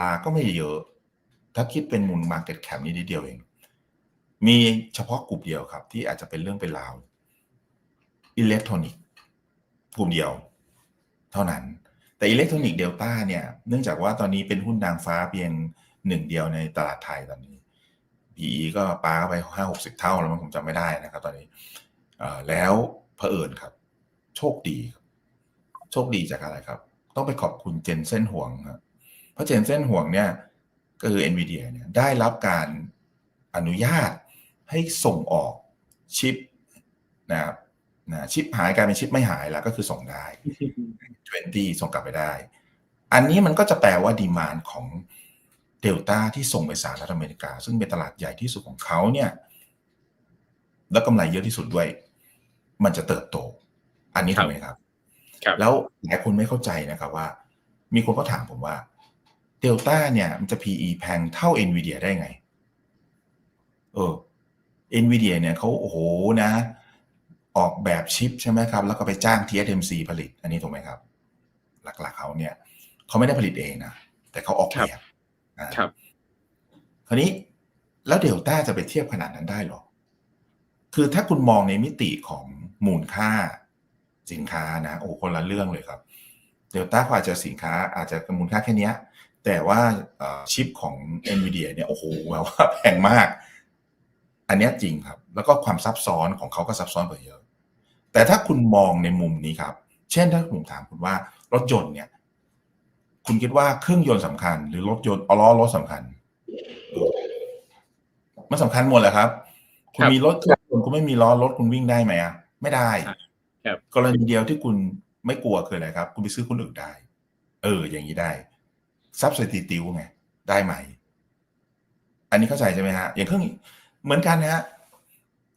ราก็ไม่เยอะ ถ้าคิดเป็นมูล Market Cap นี่นิดเดียวเอง มีเฉพาะกลุ่มเดียวครับ ที่อาจจะเป็นเรื่องเป็นราวอิเล็กทรอนิกส์กลุ่มเดียว เท่านั้น แต่อิเล็กทรอนิกส์เดลต้าเนี่ย เนื่องจากว่าตอนนี้เป็นหุ้นนางฟ้าเพียงหนึ่งเดียวในตลาดไทยตอนนี้ PE ก็ปาเข้าไปห้าหกสิบเท่าแล้วมันผมจำไม่ได้นะครับ ตอนนี้แล้วเผอิญครับ โชคดี โชคดีจากอะไรครับ ต้องไปขอบคุณเจนเส้นห่วงครับ เพราะเจนเส้นห่วงเนี่ยก็คือ NVIDIA เนี่ยได้รับการอนุญาตให้ส่งออกชิปนะครับนะชิปหายกลายเป็นชิปไม่หายแล้วก็คือส่งได้ 20 ส่งกลับไปได้ อันนี้มันก็จะแปลว่าดีมานของเดลต้าที่ส่งไปสหรัฐอเมริกา ซึ่งเป็นตลาดใหญ่ที่สุดของเขาเนี่ยแล้วกำไรเยอะที่สุดด้วย มันจะเติบโต อันนี้ถูกไหมครับ แล้วหลายคนไม่เข้าใจนะครับว่า มีคนก็ถามผมว่า เดลต้าเนี่ยมันจะ PE แพงเท่า NVIDIA ได้ไง เออ NVIDIA เนี่ยเขาโอ้โหนะ ออกแบบชิปใช่ไหมครับ แล้วก็ไปจ้าง TSMC ผลิต อันนี้ถูกไหมครับ หลักๆเขาเนี่ยเขาไม่ได้ผลิตเองนะ แต่เขาออกแบบครับ คราวนี้แล้วเดลต้าจะไปเทียบขนาดนั้นได้หรอ คือถ้าคุณมองในมิติของมูลค่าสินค้านะ โอ้คนละเรื่องเลยครับ เดลต้าอาจจะสินค้าอาจจะมูลค่าแค่นี้ แต่ว่าชิปของ NVIDIA เนี่ยโอ้โหแบบว่าแพงมาก อันนี้จริงครับ แล้วก็ความซับซ้อนของเขาก็ซับซ้อนกว่าเยอะ แต่ถ้าคุณมองในมุมนี้ครับ เช่นถ้าผมถามคุณว่ารถยนต์เนี่ย คุณคิดว่าเครื่องยนต์สำคัญ หรือรถยนต์ล้อรถสำคัญ มันสำคัญหมดแหละครับ คุณมีรถเครื่องยนต์คุณไม่มีล้อรถคุณวิ่งได้ไหมอะไม่ได้กรณีเดียวที่คุณไม่กลัวคืออะไรครับ คุณไปซื้อคนอื่นได้ เออ อย่างนี้ได้ ซับสถิติวไงได้ไหม อันนี้เข้าใจใช่ไหมฮะ อย่างเครื่องเหมือนกันนะฮะ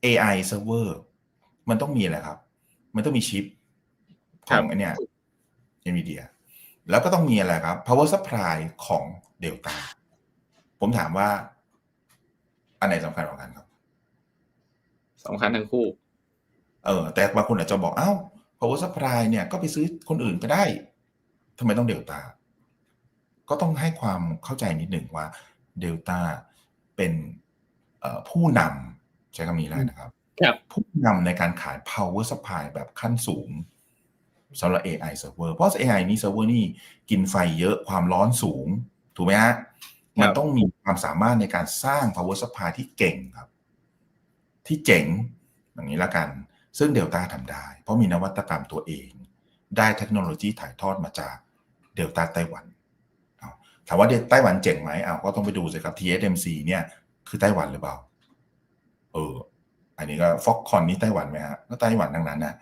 AI server มันต้องมีอะไรครับ มันต้องมีชิปของอันเนี้ย NVIDIA แล้วก็ต้องมีอะไรครับ power supply ของ Delta ผมถามว่า อันไหนสำคัญกว่ากันครับสำคัญทั้งคู่ เออ แต่บางคนอาจจะบอก เอ้า power supply เนี่ยก็ไปซื้อคนอื่นก็ได้ทำไมต้องเดลต้า ก็ต้องให้ความเข้าใจนิดหนึ่งว่าเดลต้าเป็นผู้นำใช้คำนี้แล้วนะครับ ผู้นำในการขาย power supply แบบขั้นสูงสำหรับ AI server เพราะ AI นี่ server นี่กินไฟเยอะความร้อนสูง ถูกไหมฮะ มันต้องมีความสามารถในการสร้าง power supply ที่เก่งครับ ที่เจ๋งอย่างนี้ละกัน ซึ่งเดลต้าทำได้ เพราะมีนวัตกรรมตัวเอง ได้เทคโนโลยีถ่ายทอดมาจากเดลต้าไต้หวันถามว่าไต้หวันเจ๋งไหมอ้าวก็ต้องไปดูสิครับ TSMC เนี่ยคือไต้หวันหรือเปล่า เออ อันนี้ก็ฟ็อกคอนนี่ไต้หวันไหมฮะก็ไต้หวันทั้งนั้นนะ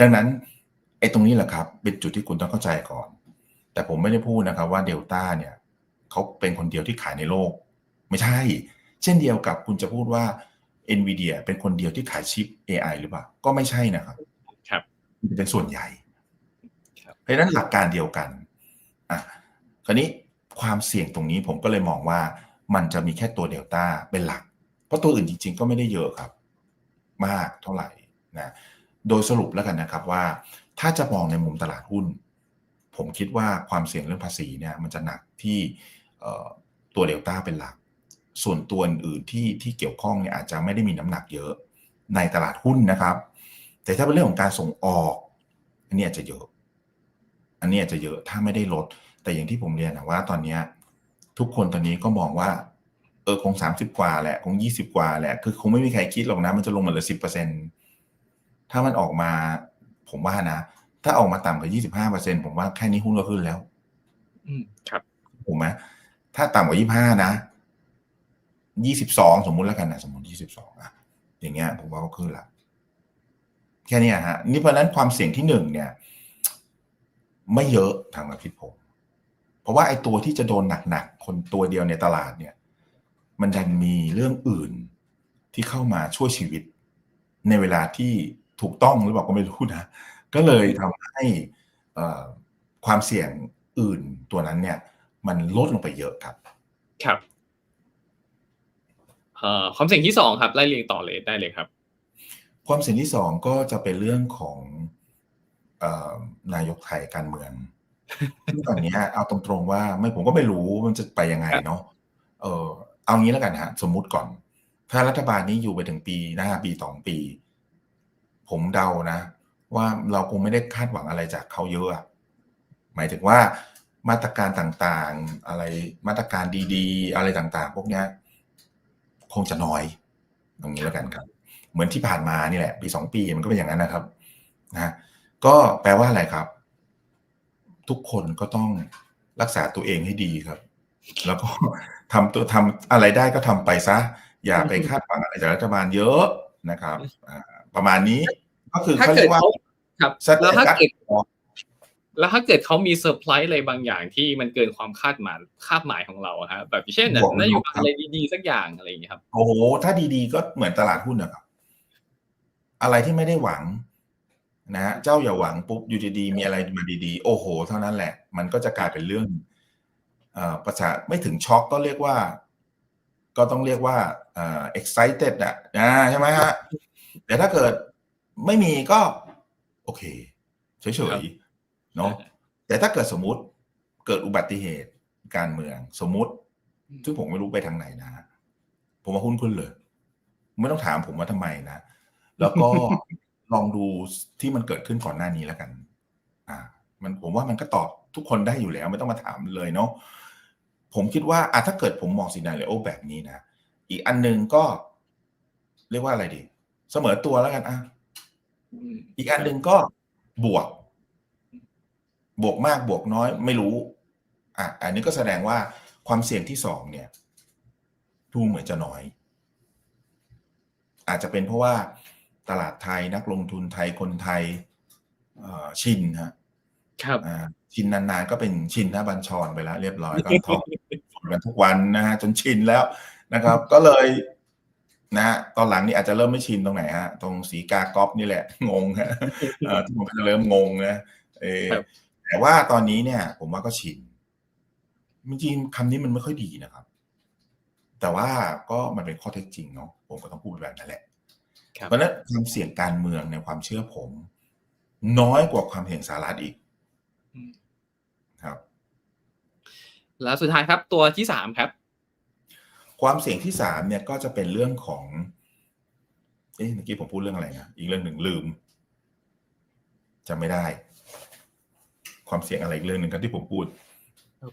ดังนั้นไอ้ตรงนี้แหละครับ เป็นจุดที่คุณต้องเข้าใจก่อน แต่ผมไม่ได้พูดนะครับว่าเดลต้าเนี่ยเขาเป็นคนเดียวที่ขายในโลก ไม่ใช่ เช่นเดียวกับคุณจะพูดว่า NVIDIA เป็นคนเดียวที่ขายชิป AI หรือเปล่า ก็ไม่ใช่นะครับ ครับเป็นส่วนใหญ่เพราะนั้นหลักการเดียวกันอะคราวนี้ ความเสี่ยงตรงนี้ผมก็เลยมองว่ามันจะมีแค่ตัวเดลต้าเป็นหลัก เพราะตัวอื่นจริง ๆ ก็ไม่ได้เยอะครับ มากเท่าไหร่นะโดยสรุปแล้วกันนะครับว่า ถ้าจะมองในมุมตลาดหุ้น ผมคิดว่าความเสี่ยงเรื่องภาษีเนี่ยมันจะหนักที่ตัวเดลต้าเป็นหลัก ส่วนตัวอื่นที่ที่เกี่ยวข้องเนี่ยอาจจะไม่ได้มีน้ำหนักเยอะในตลาดหุ้นนะครับ แต่ถ้าเป็นเรื่องของการส่งออก อันนี้อาจจะเยอะ อันนี้อาจจะเยอะถ้าไม่ได้ลด แต่อย่างที่ผมเรียนนะว่าตอนนี้ทุกคนตอนนี้ก็มองว่าเออคงสามสิบกว่าแหละ คงยี่สิบกว่าแหละ คือคงไม่มีใครคิดหรอกนะมันจะลงมาเหลือสิบเปอร์เซ็นถ้ามันออกมา ผมว่านะ ถ้าออกมาต่ำกว่ายี่สิบห้าเปอร์เซ็นผมว่าแค่นี้หุ้นก็ขึ้นแล้ว อืมครับผมไหมถ้าต่ำกว่ายี่ห้านะยี่สิบสองสมมุติแล้วกันนะสมมติยี่สิบสองอะอย่างเงี้ย ผมว่าก็ขึ้นละแค่นี้ฮะ นี่เพราะนั้นความเสี่ยงที่หนึ่งเนี่ย ไม่เยอะทางความคิดผม ราะว่าไอ้ตัวที่จะโดนหนักๆคนตัวเดียวในตลาดเนี่ย มันจะมีเรื่องอื่นที่เข้ามาช่วยชีวิต ในเวลาที่ถูกต้องหรือเปล่าก็ไม่รู้นะก็เลยทำให้ความเสี่ยงอื่นตัวนั้นเนี่ย มันลดลงไปเยอะครับ ครับความเสี่ยงที่สองครับไล่เรียงต่อเลยได้เลยครับ ความเสี่ยงที่สองก็จะเป็นเรื่องของนายกไทยการเมือง ซึ่งตอนเนี้ยเอาตรงๆว่าไม่ผมก็ไม่รู้มันจะไปยังไงเนาะเออเอางี้แล้วกันฮะสมมุติก่อน ถ้ารัฐบาลนี้อยู่ไปถึงปีหน้าปีสองปี ผมเดานะ ว่าเราคงไม่ได้คาดหวังอะไรจากเขาเยอะอะหมายถึงว่ามาตรการต่างๆ อะไรมาตรการดีๆ อะไรต่างๆ พวกเนี้ยคงจะน้อยตรงนี้แล้วกันครับ เหมือนที่ผ่านมานี่แหละ ปีสองปีมันก็เป็นอย่างนั้นนะครับนะก็แปลว่าอะไรครับ ทุกคนก็ต้องรักษาตัวเองให้ดีครับ แล้วก็ทำตัวทำอะไรได้ก็ทำไปซะ อย่าไปคาดหวังอะไรจากรัฐบาลเยอะนะครับอ่าประมาณนี้ก็คือถ้าเขาเกิเรีดยกว่าเขาครับสเตแล้วถ้าตัสเกิดแล้วถ้าเกิดเขามีเซอร์ไพรส์อะไรบางอย่างที่มันเกินความคาดหมายคาดหมายของเราอะครับแบบเช่นน่ะบวกลบนโยบายครับอะไรดีๆสักอย่างอะไรอย่างเงี้ยครับ โอ้โหถ้าดีๆก็เหมือนตลาดหุ้นนะครับ อะไรที่ไม่ได้หวัง นะฮะเจ้าอย่าหวังปุ๊บอยู่ดีๆมีอะไรมาดีๆ โอ้โห เท่านั้นแหละ มันก็จะกลายเป็นเรื่องเอ่อประชาไม่ถึงช็อกก็เรียกว่า ก็ต้องเรียกว่าเอ่อ excited อะนะใช่ไหมฮะแต่ถ้าเกิดไม่มีก็ โอเคเฉครัยบๆเนาะแต่ถ้าเกิดสมมุติเกิดอุบัติเหตุการเมืองสมมุติ ซึ่งผมไม่รู้ไปทางไหนนะ ผมว่าหุ้นขึ้นเลย ไม่ต้องถามผมว่าทำไมนะ แล้วก็ ลองดูที่มันเกิดขึ้นก่อนหน้านี้แล้วกัน อ่า มันผมว่ามันก็ตอบทุกคนได้อยู่แล้ว ไม่ต้องมาถามเลยเนาะผมคิดว่าอะถ้าเกิดผมมองซีนารีโอแบบนี้นะ อีกอันหนึ่งก็ เรียกว่าอะไรดี เสมอตัวแล้วกันอะอีกอันหนึ่งก็บวก บวกมากบวกน้อยไม่รู้ อะอันนี้ก็แสดงว่าความเสี่ยงที่สองเนี่ยดูเหมือนจะน้อย อาจจะเป็นเพราะว่า ตลาดไทยนักลงทุนไทยคนไทยเอ่อชินฮะครับอ่าชินนานๆก็เป็นชินหน้าบัญชรไปแล้ว เรียบร้อยก็ท่องกันทุกวันนะฮะจนชินแล้วนะครับ ก็เลยนะฮะตอนหลังนี่อาจจะเริ่มไม่ชินตรงไหนฮะตรงสีกากอฟนี่แหละ งงฮะเอ่อทุกคนก็จะเริ่มงงนะเออครับแต่ว่าตอนนี้เนี่ย ผมว่าก็ชินจริงๆคำนี้มันไม่ค่อยดีนะครับ แต่ว่าก็มันเป็นข้อเท็จจริงเนาะผมก็ต้องพูดแบบนั้นแหละครับ เพราะฉะนั้นความเสี่ยงการเมืองในความเชื่อผม น้อยกว่าความเสี่ยงสหรัฐอีกอืมครับ แล้วสุดท้ายครับตัวที่สามครับ ความเสี่ยงที่สามเนี่ยก็จะเป็นเรื่องของ เอ๊ะเมื่อกี้ผมพูดเรื่องอะไรนะอีกเรื่องหนึ่งลืมจำไม่ได้ ความเสี่ยงอะไรอีกเรื่องหนึ่งครับที่ผมพูด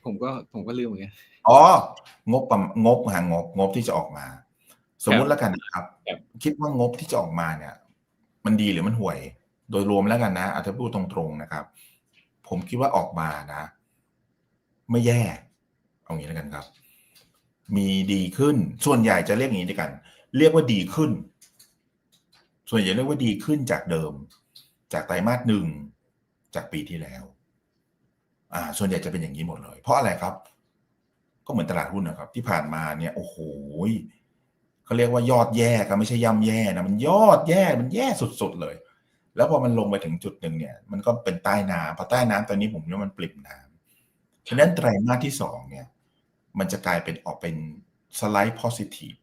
ผมก็ผมก็ลืมเหมือนกันอ๋องบประมาณงบหางบงบที่จะออกมา สมมุติแล้วกันนะครับครับ คิดว่างบที่จะออกมาเนี่ย มันดีหรือมันห่วย โดยรวมแล้วกันนะอาจจะพูดตรงๆนะครับ ผมคิดว่าออกมานะ ไม่แย่ เอางี้แล้วกันครับ มีดีขึ้น ส่วนใหญ่จะเรียกอย่างนี้ด้วยกัน เรียกว่าดีขึ้น ส่วนใหญ่เรียกว่าดีขึ้นจากเดิม จากไตรมาสหนึ่งจากปีที่แล้ว อ่า ส่วนใหญ่จะเป็นอย่างนี้หมดเลย เพราะอะไรครับ ก็เหมือนตลาดหุ้นนะครับ ที่ผ่านมาเนี่ย โอ้โห เขาเรียกว่ายอดแย่ก็ไม่ใช่ย่ำแย่นะมันยอดแย่มันแย่สุดๆเลย แล้วพอมันลงไปถึงจุดหนึ่งเนี่ย มันก็เป็นใต้น้ำพอใต้น้ำตอนนี้ผมว่ามันปริ่มน้ำฉะนั้นไตรมาสที่สองเนี่ย มันจะกลายเป็นออกเป็นสไลด์ positive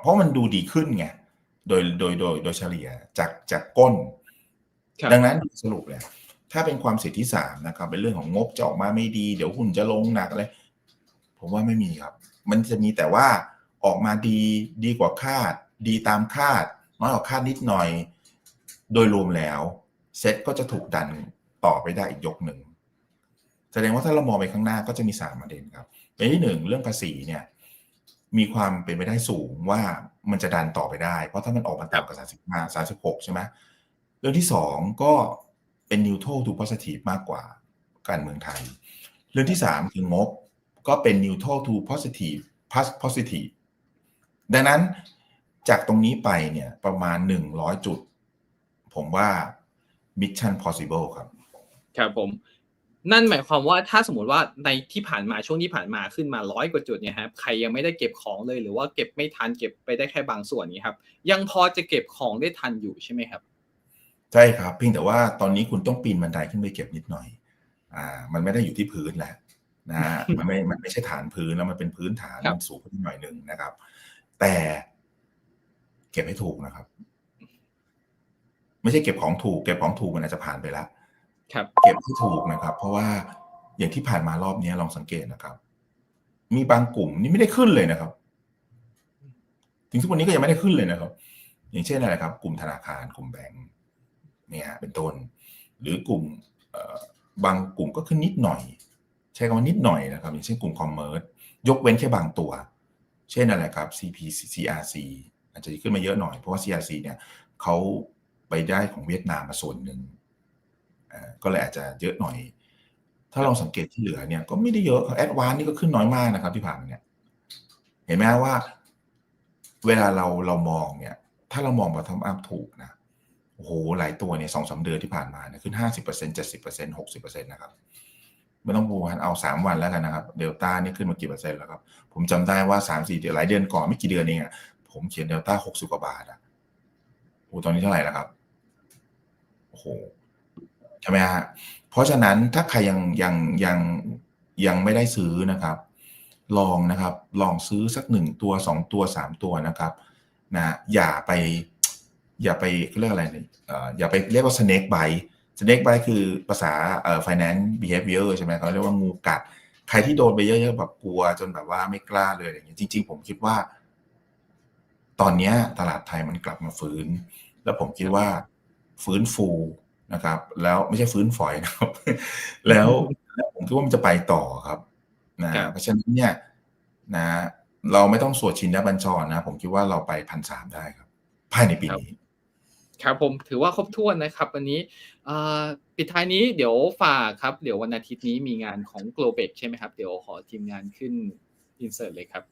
เพราะมันดูดีขึ้นไงโดยโดยโดยโดยเฉลี่ยจากจากก้นครับดังนั้นสรุปเลยถ้าเป็นความเสี่ยงที่สามนะครับ เป็นเรื่องของงบจะออกมาไม่ดี เดี๋ยวหุ้นจะลงหนักอะไรผมว่าไม่มีครับ มันจะมีแต่ว่า ออกมาดีดีกว่าคาด ดีตามคาดน้อยกว่าคาดนิดหน่อย โดยรวมแล้วเซ็ตก็จะถูกดันต่อไปได้อีกยกหนึ่งแสดงว่าถ้าเรามองไปข้างหน้าก็จะมีสามประเด็นครับประเด็นที่หนึ่งเรื่องภาษีเนี่ยมีความเป็นไปได้สูงว่ามันจะดันต่อไปได้ เพราะถ้ามันออกมาต่ำกว่าสามสิบห้าสามสิบหกใช่ไหมเรื่องที่สองก็เป็น neutral to positive มากกว่าการเมืองไทย เรื่องที่สามคืองบก็เป็น neutral to positive plus positive ดังนั้นจากตรงนี้ไปเนี่ยประมาณหนึ่งร้อยจุด ผมว่า mission possible ครับ ครับผม นั่นหมายความว่าถ้าสมมติว่าในที่ผ่านมาช่วงที่ผ่านมาขึ้นมาร้อยกว่าจุดเนี่ยครับใครยังไม่ได้เก็บของเลยหรือว่าเก็บไม่ทันเก็บไปได้แค่บางส่วนนี้ครับ ยังพอจะเก็บของได้ทันอยู่ใช่ไหมครับ ใช่ครับเพียงแต่ว่าตอนนี้คุณต้องปีนบันไดขึ้นไปเก็บนิดหน่อย อ่า มันไม่ได้อยู่ที่พื้นแล้วนะฮะมันไม่มันไม่ใช่ฐานพื้นแล้วมันเป็นพื้นฐานครับมันสูงขึ้นหน่อยหนึ่งนะครับ แต่เก็บให้ถูกนะครับ ไม่ใช่เก็บของถูก เก็บของถูกมันอาจจะผ่านไปแล้วครับ เก็บให้ถูกนะครับ เพราะว่าอย่างที่ผ่านมารอบนี้ลองสังเกตนะครับ มีบางกลุ่มนี่ไม่ได้ขึ้นเลยนะครับ ถึงทุกวันนี้ก็ยังไม่ได้ขึ้นเลยนะครับ อย่างเช่นอะไรครับ กลุ่มธนาคารกลุ่มแบงก์เนี่ยเป็นต้น หรือกลุ่มเอ่อบางกลุ่มก็ขึ้นนิดหน่อย ใช้คำว่านิดหน่อยนะครับ อย่างเช่นกลุ่มคอมเมอร์สยกเว้นแค่บางตัว เช่นอะไรครับ CP CRC อาจจะขึ้นมาเยอะหน่อย เพราะว่า CRC เนี่ยเขาไปได้ของเวียดนามมาส่วนหนึ่งก็เลยอาจจะเยอะหน่อย ถ้าลองสังเกตที่เหลือเนี่ยก็ไม่ได้เยอะแอดวานนี่ก็ขึ้นน้อยมากนะครับที่ผ่านมาเนี่ย เห็นไหมว่า เวลาเราเรามองเนี่ย ถ้าเรามองบอททอมอัพถูกนะโอ้โหหลายตัวเนี่ยสองสาเดือนที่ผ่านมาเนี่ยขึ้นห้าสิบเปอร์เซ็นเจ็ดสิบเปอร์เซ็นหกสิบเปอร์เซ็นต์นะครับ ไม่ต้องพูดเอาสามวันแล้วกันนะครับเดลต้านี่ขึ้นมากี่เปอร์เซ็นต์แล้วครับ ผมจำได้ว่าสามสี่เดือนหลายเดือนก่อนไม่กี่เดือนเองอะผมเขียนเดลต้าหกสิบกว่าบาทอะโอ้ตอนนี้เท่าไหร่แล้วครับโอ้โหใช่ไหมฮะเพราะฉะนั้นถ้าใครยังยังยังยังไม่ได้ซื้อนะครับ ลองนะครับ ลองซื้อสักหนึ่งตัวสองตัวสามตัวนะครับนะอย่าไป อย่าไปเรียกอะไรเนี่ยอ่ออย่าไปเรียกว่าสเน็กไบ snake bite snake bite คือภาษาเอ่อ finance behavior ใช่ไหมเขาเรียกว่างูกัด ใครที่โดนไปเยอะๆแบบกลัวจนแบบว่าไม่กล้าเลยอะไรอย่างเงี้ยจริง ๆ ผมคิดว่า ตอนเนี้ยตลาดไทยมันกลับมาฟื้น แล้วผมคิดว่าฟื้นฟูนะครับ แล้วไม่ใช่ฟื้นฝอยนะครับ แล้วแล้วผมคิดว่ามันจะไปต่อครับนะครับเพราะฉะนั้นเนี่ยนะ เราไม่ต้องสวดชินดาบัญชรนะ ผมคิดว่าเราไปพันสามได้ครับภายในปีนี้ ครับผมถือว่าครบถ้วนนะครับ วันนี้ปิดท้ายนี้เดี๋ยวฝากครับ เดี๋ยววันอาทิตย์นี้มีงานของ Global ใช่ไหมครับ เดี๋ยวขอทีมงานขึ้นอินเสิร์ตเลยครับ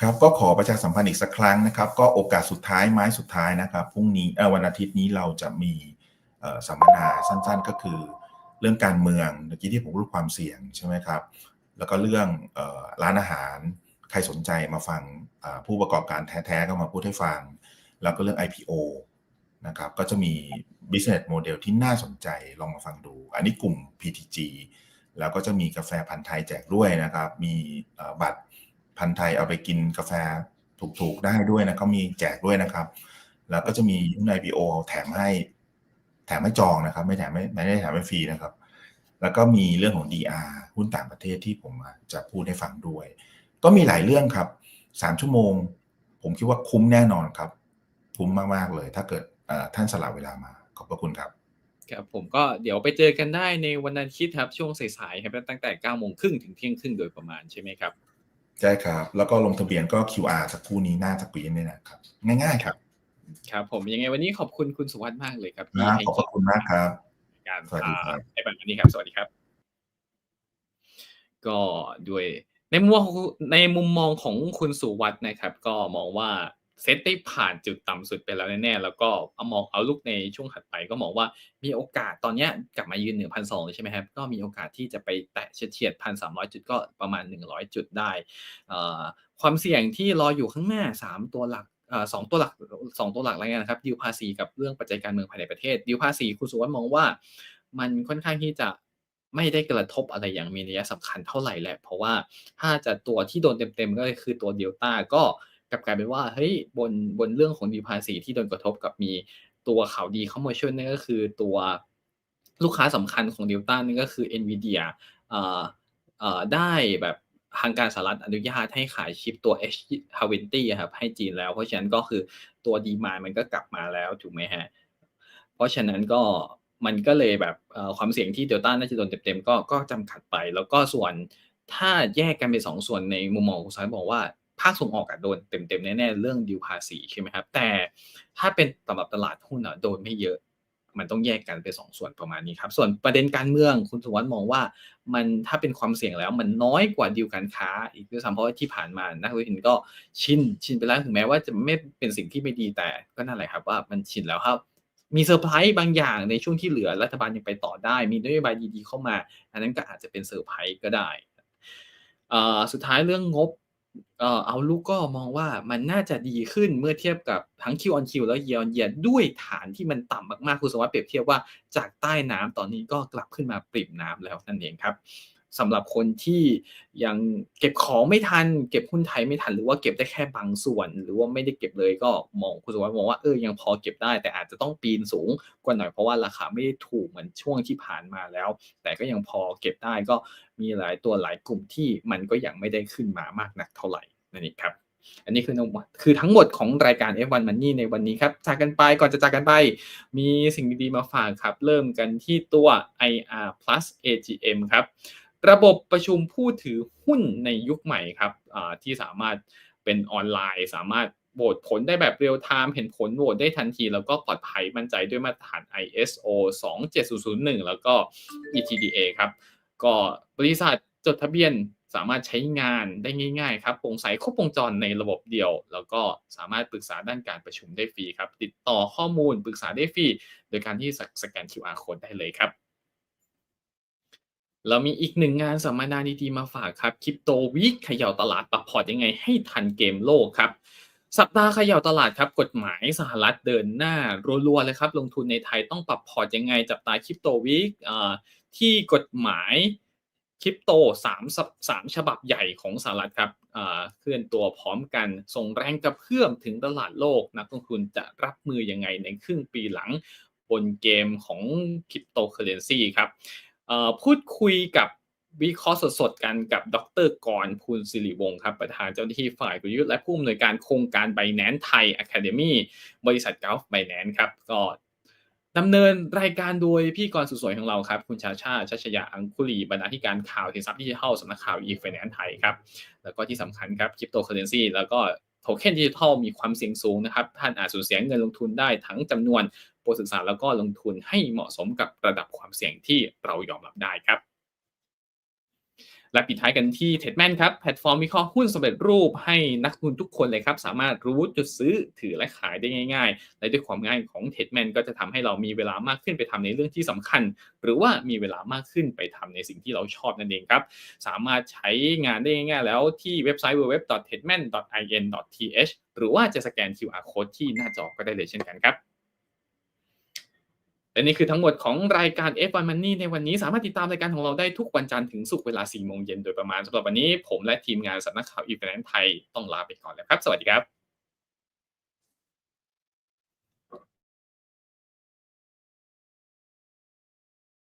ครับก็ขอประชาสัมพันธ์อีกสักครั้งนะครับ ก็โอกาสสุดท้ายไม้สุดท้ายนะครับพรุ่งนี้วันอาทิตย์นี้เราจะมีสัมมนาสั้นๆ ก็คือเรื่องการเมืองเมื่อกี้ที่ผมพูดความเสี่ยงใช่ไหมครับ แล้วก็เรื่องออร้านอาหารใครสนใจมาฟังผู้ประกอบการแท้ๆก็มาพูดให้ฟัง แล้วก็เรื่อง IPO นะครับก็จะมี business model ที่น่าสนใจลองมาฟังดู อันนี้กลุ่ม PTG แล้วก็จะมีกาแฟพันธุ์ไทยแจกด้วยนะครับ มีบัตรพันธุ์ไทยเอาไปกินกาแฟถูกๆได้ด้วยนะเขามีแจกด้วยนะครับ แล้วก็จะมีหุ้น IPO แถมให้แถมให้จองนะครับ ไม่แถมไม่ไม่ได้แถมให้ฟรีนะครับ แล้วก็มีเรื่องของ DR หุ้นต่างประเทศที่ผมจะพูดให้ฟังด้วย ก็มีหลายเรื่องครับสามชั่วโมง ผมคิดว่าคุ้มแน่นอนครับ คุ้มมากๆเลย ถ้าเกิด ท่านสละเวลามา ขอบพระคุณครับครับผมก็เดี๋ยวไปเจอกันได้ในวันอาทิตย์ครับ ช่วงสายๆครับตั้งแต่9โมงครึ่งถึงเที่ยงครึ่งโดยประมาณใช่ไหมครับใช่ครับ แล้วก็ลงทะเบียนก็ QR สักครู่นี้หน้าสกรีนนี่นะครับ ง่ายๆครับครับผมยังไงวันนี้ขอบคุณคุณสุวัสด์มากเลยครับที่นะให้ขอบพระคุณมากครับการสวัสดีครับในวันนี้ครับ สวัสดีครับ ก็ด้วยในมุมมองของในมุมมองของคุณสุวัสด์นะครับ ก็มองว่า เซตได้ผ่านจุดต่ำสุดไปแล้วแน่ๆ แล้วก็เอามองเอาลุกในช่วงถัดไปก็มองว่ามีโอกาสตอนนี้กลับมายืนเหนือพันสองใช่ไหมครับ ก็มีโอกาสที่จะไปแตะเฉียดพันสามร้อยจุดก็ประมาณหนึ่งร้อยจุดได้ ความเสี่ยงที่รออยู่ข้างหน้าสามตัวหลักสองตัวหลักสองตัวหลักอะไรเงี้ยนะครับดิวภาษีกับเรื่องปัจจัยการเมืองภายในประเทศดิวภาษีคุณสุวัสด์มองว่ามันค่อนข้างที่จะไม่ได้กระทบอะไรอย่างมีนัยสำคัญเท่าไหร่แหละ เพราะว่าถ้าจะตัวที่โดนเต็มๆก็คือตัวเดลต้าก็ กลับกลายเป็นว่าเฮ้ยบนบนเรื่องของดีภาษีที่โดนกระทบกับมีตัวข่าวดีเข้ามาช่วยนั่นก็คือตัวลูกค้าสำคัญของเดลต้านี่ก็คือ NVIDIA เอ่อเอ่อได้แบบทางการสหรัฐอนุญาตให้ขายชิปตัว H20 ครับให้จีนแล้ว เพราะฉะนั้นก็คือตัวดีมามันก็กลับมาแล้วถูกไหมฮะ เพราะฉะนั้นก็มันก็เลยแบบความเสี่ยงที่เดลต้าน่าจะโดนเต็มๆก็ก็จำกัดไป แล้วก็ส่วนถ้าแยกกันเป็นสองส่วนในมุมมองของคุณสายบอกว่า ภาคส่งออกอะโดนเต็มๆแน่ๆเรื่องดิวภาษีใช่ไหมครับแต่ถ้าเป็นสำหรับตลาดหุ้นอะโดนไม่เยอะมันต้องแยกกันเป็นสองส่วนประมาณนี้ครับ ส่วนประเด็นการเมืองคุณสุวัสด์มองว่า มันถ้าเป็นความเสี่ยงแล้ว มันน้อยกว่าดีลการค้า อีกด้วยซ้ำเพราะว่าที่ผ่านมานักลงทุนก็ชินชินไปแล้วถึงแม้ว่าจะไม่เป็นสิ่งที่ไม่ดีแต่ก็นั่นแหละครับว่ามันชินแล้วครับ มีเซอร์ไพรส์บางอย่างในช่วงที่เหลือรัฐบาลยังไปต่อได้ มีนโยบายดีๆเข้ามา อันนั้นก็อาจจะเป็นเซอร์ไพรส์ก็ได้สุดท้ายเรื่องงบ เอาลูกก็มองว่ามันน่าจะดีขึ้นเมื่อเทียบกับทั้งคิวออนคิวแล้วเยียนเยียด้วยฐานที่มันต่ำมากๆคุณสมวัติเปรียบเทียบว่าจากใต้น้ำตอนนี้ก็กลับขึ้นมาปริ่มน้ำแล้วนั่นเองครับ สำหรับคนที่ยังเก็บของไม่ทัน เก็บหุ้นไทยไม่ทัน หรือว่าเก็บได้แค่บางส่วน หรือว่าไม่ได้เก็บเลยก็มองคุณสุวัสดิ์มองว่าเออยังพอเก็บได้ แต่อาจจะต้องปีนสูงกว่าหน่อยเพราะว่าราคาไม่ได้ถูกเหมือนช่วงที่ผ่านมาแล้ว แต่ก็ยังพอเก็บได้ก็มีหลายตัวหลายกลุ่มที่มันก็ยังไม่ได้ขึ้นมามากนักเท่าไหร่นั่นเองครับอันนี้คือทั้งหมดคือทั้งหมดของรายการ F1 Money ในวันนี้ครับจากกันไปก่อนจะจากกันไป มีสิ่งดีๆมาฝากครับ เริ่มกันที่ตัว IR plus AGM ครับ ระบบประชุมผู้ถือหุ้นในยุคใหม่ครับที่สามารถเป็นออนไลน์ สามารถโหวตผลได้แบบเรียลไทม์เห็นผลโหวตได้ทันที แล้วก็ปลอดภัยมั่นใจด้วยมาตรฐาน ISO 27001 แล้วก็ ETDA ครับ ก็บริษัทจดทะเบียนสามารถใช้งานได้ง่าย ๆ ครับโปร่งใสครบวงจรในระบบเดียว แล้วก็สามารถปรึกษาด้านการประชุมได้ฟรีครับ ติดต่อข้อมูลปรึกษาได้ฟรี โดยการที่สแกน QR code ได้เลยครับ เรามีอีกหนึ่งงานสัมมนาดีๆมาฝากครับคริปโตวีคเขย่าตลาดปรับพอร์ตยังไงให้ทันเกมโลกครับ สัปดาห์เขย่าตลาดครับ กฎหมายสหรัฐเดินหน้ารัวๆเลยครับ ลงทุนในไทยต้องปรับพอร์ตยังไง จับตาคริปโตวีคที่กฎหมายคริปโตสามสามฉบับใหญ่ของสหรัฐครับเคลื่อนตัวพร้อมกัน ส่งแรงกระเพื่อมถึงตลาดโลก นักลงทุนจะรับมือยังไงในครึ่งปีหลังบนเกมของคริปโตเคอเรนซีครับ พูดคุยกับวิเคราะห์สดๆกันกับดรกรภูลศิริวงศ์ครับประธานเจ้าหน้าที่ฝ่ายกลยุทธ์และผู้อำนวยการโครงการไบแนนไทยอะคาเดมี่บริษัทกอล์ฟไบแนนครับก็ดำเนินรายการโดยพี่กรสุสวยของเราครับ คุณชาชาชัชยาอังคุลีบรรณาธิการข่าวสินทรัพย์ดิจิทัลสำนักข่าวอีไฟแนนซ์ไทยครับ แล้วก็ที่สำคัญครับคริปโตเคอเรนซีแล้วก็โทเค็นดิจิทัลมีความเสี่ยงสูงนะครับ ท่านอาจสูญเสียเงินลงทุนได้ทั้งจำนวน โปรศึกษาแล้วก็ลงทุนให้เหมาะสมกับระดับความเสี่ยงที่เรายอมรับได้ครับ และปิดท้ายกันที่ t e d m a n ครับแพลตฟอร์มวิเคราะห์หุ้นสำเร็จรูปให้นักลงทุนทุกคนเลยครับสามารถรู้จุดซื้อถือและขายได้ง่าย ๆ และด้วยความง่ายของ t e d m a n ก็จะทำให้เรามีเวลามากขึ้นไปทำในเรื่องที่สำคัญ หรือว่ามีเวลามากขึ้นไปทำในสิ่งที่เราชอบนั่นเองครับสามารถใช้งานได้ง่ายๆ แล้วที่เว็บไซต์ www.tedman.in.th หรือว่าจะสแกน QR code ที่หน้าจอก็ได้เลยเช่นกันครับ และนี่คือทั้งหมดของรายการ F1 Money ในวันนี้สามารถติดตามรายการของเราได้ทุกวันจันทร์ถึงศุกร์เวลา 4 โมงเย็นโดยประมาณสำหรับวันนี้ผมและทีมงานสำนักข่าวอีเวนต์ไทยต้องลาไปก่อนแล้วครับ สวัสดีครับ